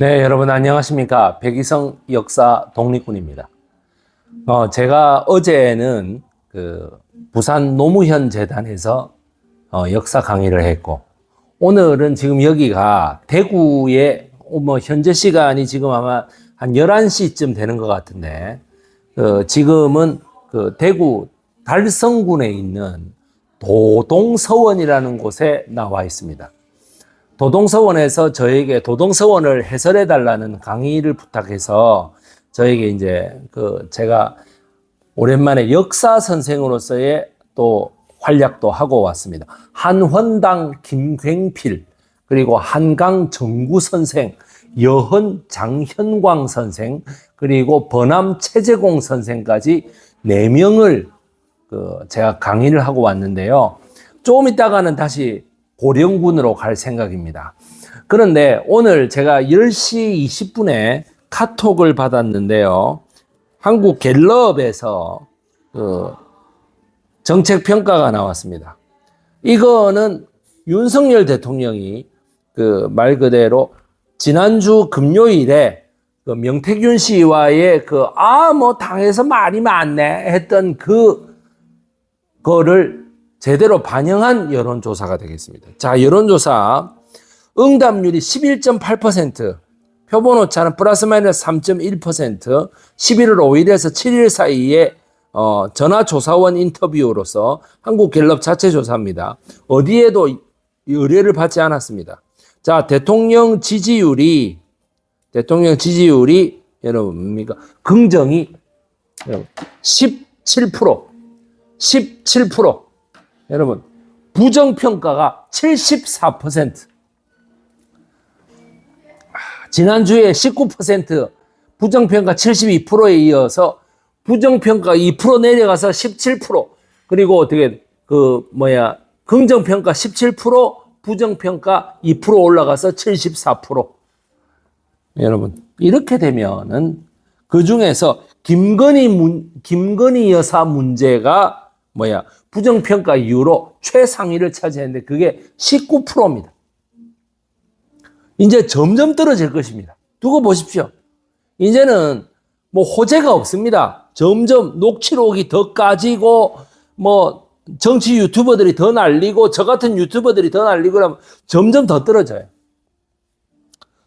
네, 여러분 안녕하십니까. 백이성 역사 독립군입니다. 어, 제가 어제는 그 부산 노무현 재단에서 어, 역사 강의를 했고, 오늘은 지금 여기가 대구에 뭐 현재 시간이 지금 아마 한 11시쯤 되는 것 같은데, 그 지금은 그 대구 달성군에 있는 도동서원이라는 곳에 나와 있습니다. 도동서원에서 저에게 도동서원을 해설해 달라는 강의를 부탁해서 저에게 이제 그 제가 오랜만에 역사 선생으로서의 또 활약도 하고 왔습니다. 한원당 김광필 그리고 한강 정구 선생, 여헌 장현광 선생 그리고 번암 최재공 선생까지 네 명을 그 제가 강의를 하고 왔는데요. 조금 있다가는 다시 고령군으로 갈 생각입니다. 그런데 오늘 제가 10시 20분에 카톡을 받았는데요. 한국 갤럽에서 그 정책 평가가 나왔습니다. 이거는 윤석열 대통령이 그 말 그대로 지난주 금요일에 그 명태균 씨와의 그 아 뭐 당에서 말이 많네 했던 그 거를 제대로 반영한 여론조사가 되겠습니다. 자, 여론조사 응답률이 11.8%, 표본 오차는 플러스 마이너스 3.1%, 11월 5일에서 7일 사이에 어, 전화조사원 인터뷰로서 한국갤럽 자체 조사입니다. 어디에도 의뢰를 받지 않았습니다. 자, 대통령 지지율이 대통령 지지율이 여러분 뭡니까? 긍정이 여러분 17% 17% 여러분 부정평가가 74% 지난주에 19% 부정평가 72%에 이어서 부정평가 2% 내려가서 17% 그리고 어떻게 그 뭐야 긍정평가 17% 부정평가 2% 올라가서 74% 여러분 이렇게 되면은 그 중에서 김건희 문, 김건희 여사 문제가 뭐야 부정평가 이후로 최상위를 차지했는데 그게 19%입니다. 이제 점점 떨어질 것입니다. 두고 보십시오. 이제는 뭐 호재가 없습니다. 점점 녹취록이 더 까지고 뭐 정치 유튜버들이 더 날리고 저 같은 유튜버들이 더 날리고 그러면 점점 더 떨어져요.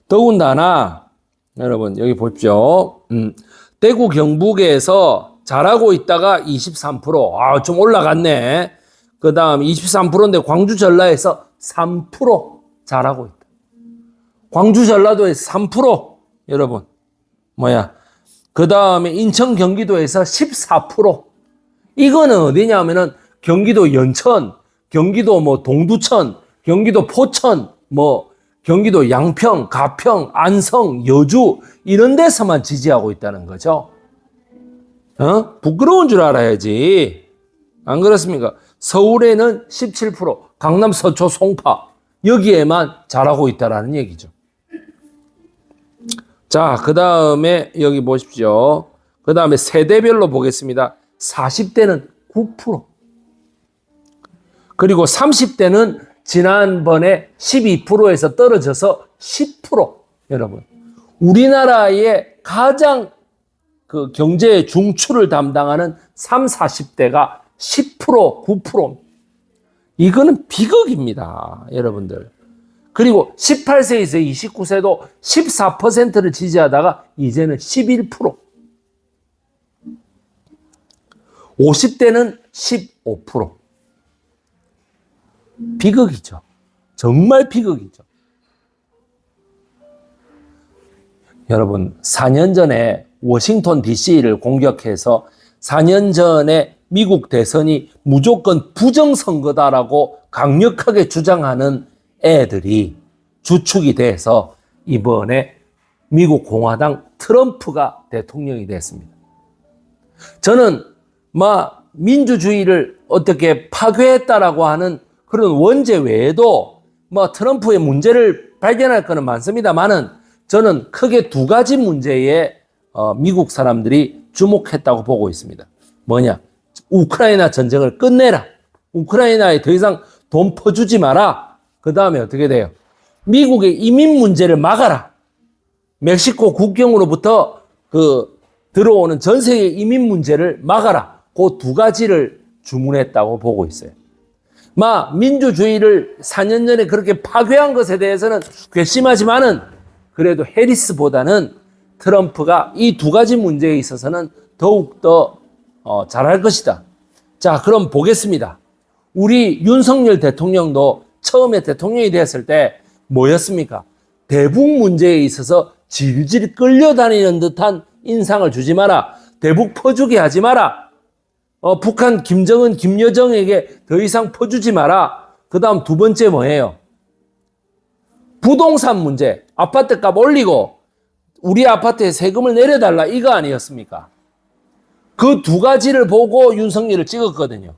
더군다나 여러분 여기 보십시오. 음, 대구 경북에서 잘하고 있다가 23%. 아, 좀 올라갔네. 그 다음 23%인데 광주 전라에서 3% 잘하고 있다. 광주 전라도에서 3% 여러분. 뭐야. 그 다음에 인천 경기도에서 14%. 이거는 어디냐면은 경기도 연천, 경기도 뭐 동두천, 경기도 포천, 뭐 경기도 양평, 가평, 안성, 여주 이런 데서만 지지하고 있다는 거죠. 어? 부끄러운 줄 알아야지. 안 그렇습니까? 서울에는 17%, 강남 서초 송파 여기에만 잘하고 있다라는 얘기죠. 자, 그 다음에 여기 보십시오. 그 다음에 세대별로 보겠습니다. 40대는 9%. 그리고 30대는 지난번에 12%에서 떨어져서 10%. 여러분. 우리나라의 가장 그 경제의 중추를 담당하는 3, 40대가 10%, 9%. 이거는 비극입니다. 여러분들. 그리고 18세에서 29세도 14%를 지지하다가 이제는 11%. 50대는 15%. 비극이죠. 정말 비극이죠. 여러분, 4년 전에 워싱턴 DC를 공격해서 4년 전에 미국 대선이 무조건 부정선거다라고 강력하게 주장하는 애들이 주축이 돼서 이번에 미국 공화당 트럼프가 대통령이 됐습니다. 저는 막 민주주의를 어떻게 파괴했다라고 하는 그런 원죄 외에도 뭐 트럼프의 문제를 발견할 거는 많습니다만은 저는 크게 두 가지 문제에 어, 미국 사람들이 주목했다고 보고 있습니다. 뭐냐? 우크라이나 전쟁을 끝내라. 우크라이나에 더 이상 돈 퍼주지 마라. 그 다음에 어떻게 돼요? 미국의 이민 문제를 막아라. 멕시코 국경으로부터 그 들어오는 전 세계 이민 문제를 막아라. 그 두 가지를 주문했다고 보고 있어요. 마 민주주의를 4년 전에 그렇게 파괴한 것에 대해서는 괘씸하지만은 그래도 해리스보다는 트럼프가 이 두 가지 문제에 있어서는 더욱더 어, 잘할 것이다. 자, 그럼 보겠습니다. 우리 윤석열 대통령도 처음에 대통령이 되었을 때 뭐였습니까? 대북 문제에 있어서 질질 끌려다니는 듯한 인상을 주지 마라. 대북 퍼주기 하지 마라. 어, 북한 김정은, 김여정에게 더 이상 퍼주지 마라. 그 다음 두 번째 뭐예요? 부동산 문제. 아파트 값 올리고 우리 아파트에 세금을 내려달라. 이거 아니었습니까? 그 두 가지를 보고 윤석열을 찍었거든요.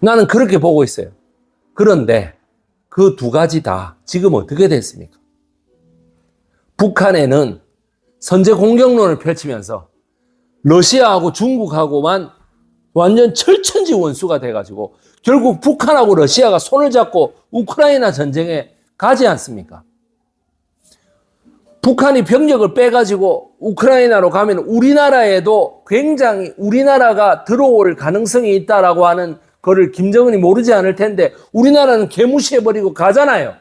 나는 그렇게 보고 있어요. 그런데 그 두 가지 다 지금 어떻게 됐습니까? 북한에는 선제 공격론을 펼치면서 러시아하고 중국하고만 완전 철천지 원수가 돼가지고 결국 북한하고 러시아가 손을 잡고 우크라이나 전쟁에 가지 않습니까? 북한이 병력을 빼가지고 우크라이나로 가면 우리나라에도 굉장히 우리나라가 들어올 가능성이 있다라고 하는 거를 김정은이 모르지 않을 텐데 우리나라는 개무시해버리고 가잖아요.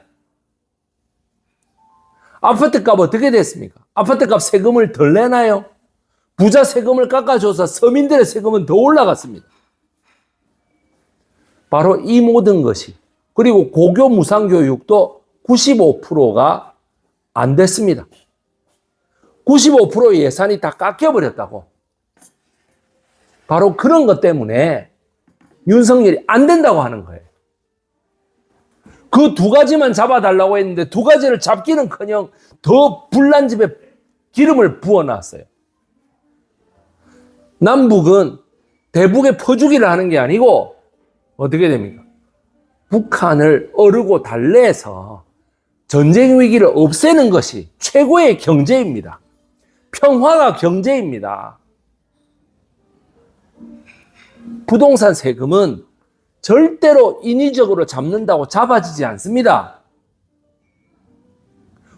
아파트 값 어떻게 됐습니까? 아파트 값 세금을 덜 내나요? 부자 세금을 깎아줘서 서민들의 세금은 더 올라갔습니다. 바로 이 모든 것이 그리고 고교 무상교육도 95%가 안 됐습니다. 95% 예산이 다 깎여버렸다고. 바로 그런 것 때문에 윤석열이 안 된다고 하는 거예요. 그 두 가지만 잡아달라고 했는데 두 가지를 잡기는 커녕 더 불난 집에 기름을 부어놨어요. 남북은 대북에 퍼주기를 하는 게 아니고 어떻게 됩니까? 북한을 어르고 달래서 전쟁 위기를 없애는 것이 최고의 경제입니다. 평화가 경제입니다. 부동산 세금은 절대로 인위적으로 잡는다고 잡아지지 않습니다.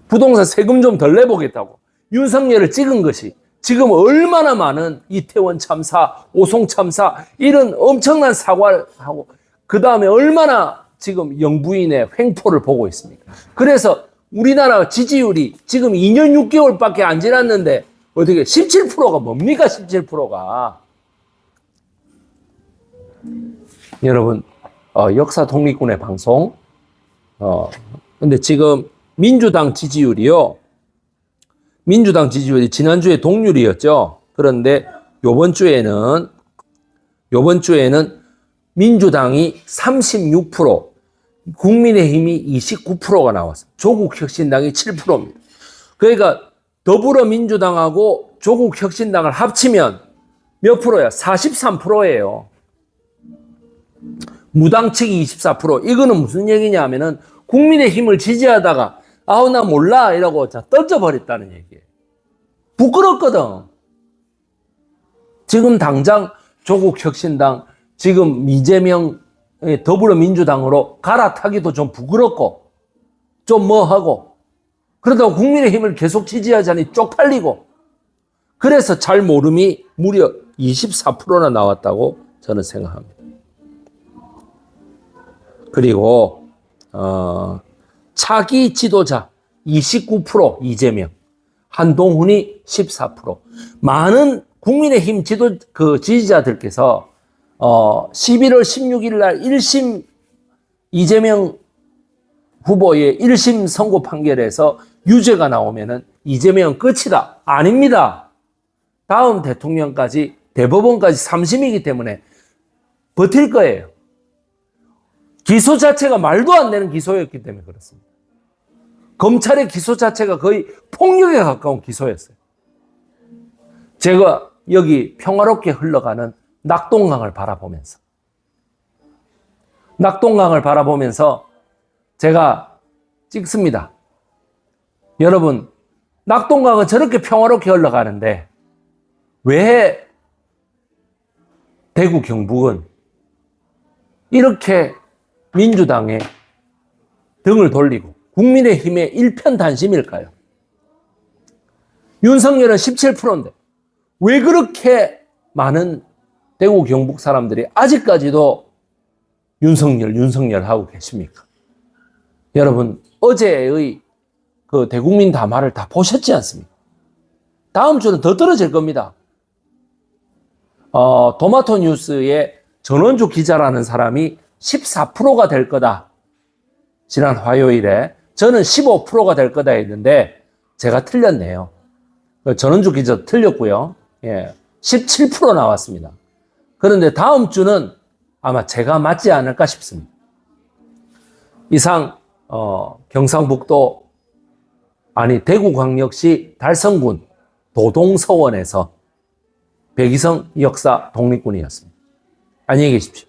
부동산 세금 좀 덜 내보겠다고 윤석열을 찍은 것이 지금 얼마나 많은 이태원 참사, 오송 참사 이런 엄청난 사과를 하고 그 다음에 얼마나 지금 영부인의 횡포를 보고 있습니까? 그래서 우리나라 지지율이 지금 2년 6개월밖에 안 지났는데 어떻게 17%가 뭡니까 17%가 여러분 어, 역사 독립군의 방송 어 근데 지금 민주당 지지율이요 민주당 지지율이 지난주에 동률이었죠. 그런데 요번 주에는 요번 주에는 민주당이 36%, 국민의힘이 29%가 나왔어요. 조국 혁신당이 7%입니다. 그러니까 더불어민주당하고 조국 혁신당을 합치면 몇 프로야? 43%예요. 무당 측이 24%. 이거는 무슨 얘기냐 하면은 국민의힘을 지지하다가 아우 나 몰라 이러고 자 던져버렸다는 얘기예요. 부끄럽거든. 지금 당장 조국 혁신당 지금 이재명 더불어민주당으로 갈아타기도 좀 부끄럽고 좀 뭐하고 그러다가 국민의힘을 계속 지지하자니 쪽팔리고 그래서 잘 모름이 무려 24%나 나왔다고 저는 생각합니다. 그리고 어, 차기 지도자 29% 이재명, 한동훈이 14%. 많은 국민의힘 지도 그 지지자들께서 어 11월 16일 날 1심 이재명 후보의 1심 선고 판결에서 유죄가 나오면은 이재명은 끝이다. 아닙니다. 다음 대통령까지 대법원까지 3심이기 때문에 버틸 거예요. 기소 자체가 말도 안 되는 기소였기 때문에 그렇습니다. 검찰의 기소 자체가 거의 폭력에 가까운 기소였어요. 제가 여기 평화롭게 흘러가는 낙동강을 바라보면서 낙동강을 바라보면서 제가 찍습니다. 여러분, 낙동강은 저렇게 평화롭게 흘러가는데 왜 대구 경북은 이렇게 민주당에 등을 돌리고 국민의 힘의 일편단심일까요? 윤석열은 17%인데 왜 그렇게 많은 대구 경북 사람들이 아직까지도 윤석열, 윤석열 하고 계십니까? 여러분, 어제의 그 대국민 담화를 다 보셨지 않습니까? 다음 주는 더 떨어질 겁니다. 어, 도마토 뉴스의 전원주 기자라는 사람이 14%가 될 거다. 지난 화요일에 저는 15%가 될 거다 했는데 제가 틀렸네요. 그 전원주 기자 틀렸고요. 예. 17% 나왔습니다. 그런데 다음 주는 아마 제가 맞지 않을까 싶습니다. 이상 어, 경상북도 아니 대구광역시 달성군 도동서원에서 백이성 역사 독립군이었습니다. 안녕히 계십시오.